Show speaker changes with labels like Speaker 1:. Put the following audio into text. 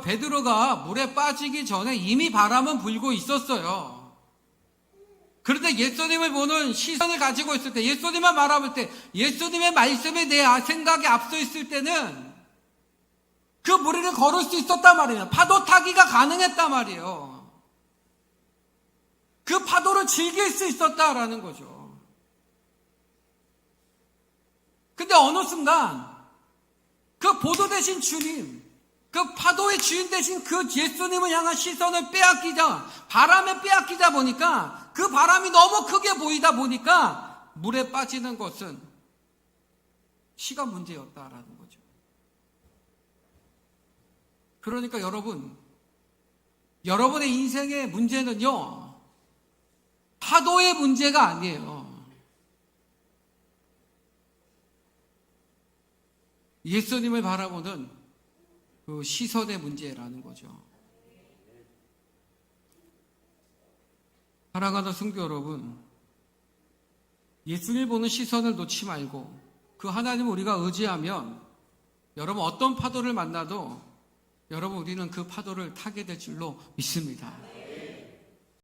Speaker 1: 베드로가 물에 빠지기 전에 이미 바람은 불고 있었어요. 그런데 예수님을 보는 시선을 가지고 있을 때, 예수님만 바라볼 때, 예수님의 말씀에 대해 생각이 앞서 있을 때는 그 무리를 걸을 수 있었단 말이에요. 파도 타기가 가능했단 말이에요. 그 파도를 즐길 수 있었다라는 거죠. 근데 어느 순간 그 보도 대신 주님, 그 파도의 주인 대신 그 예수님을 향한 시선을 빼앗기자, 바람에 빼앗기자 보니까 그 바람이 너무 크게 보이다 보니까 물에 빠지는 것은 시간 문제였다라는 거죠. 그러니까 여러분, 여러분의 인생의 문제는요, 파도의 문제가 아니에요. 예수님을 바라보는 그 시선의 문제라는 거죠. 사랑하는 성도 여러분, 예수님을 보는 시선을 놓지 말고 그 하나님을 우리가 의지하면 여러분 어떤 파도를 만나도 여러분 우리는 그 파도를 타게 될 줄로 믿습니다.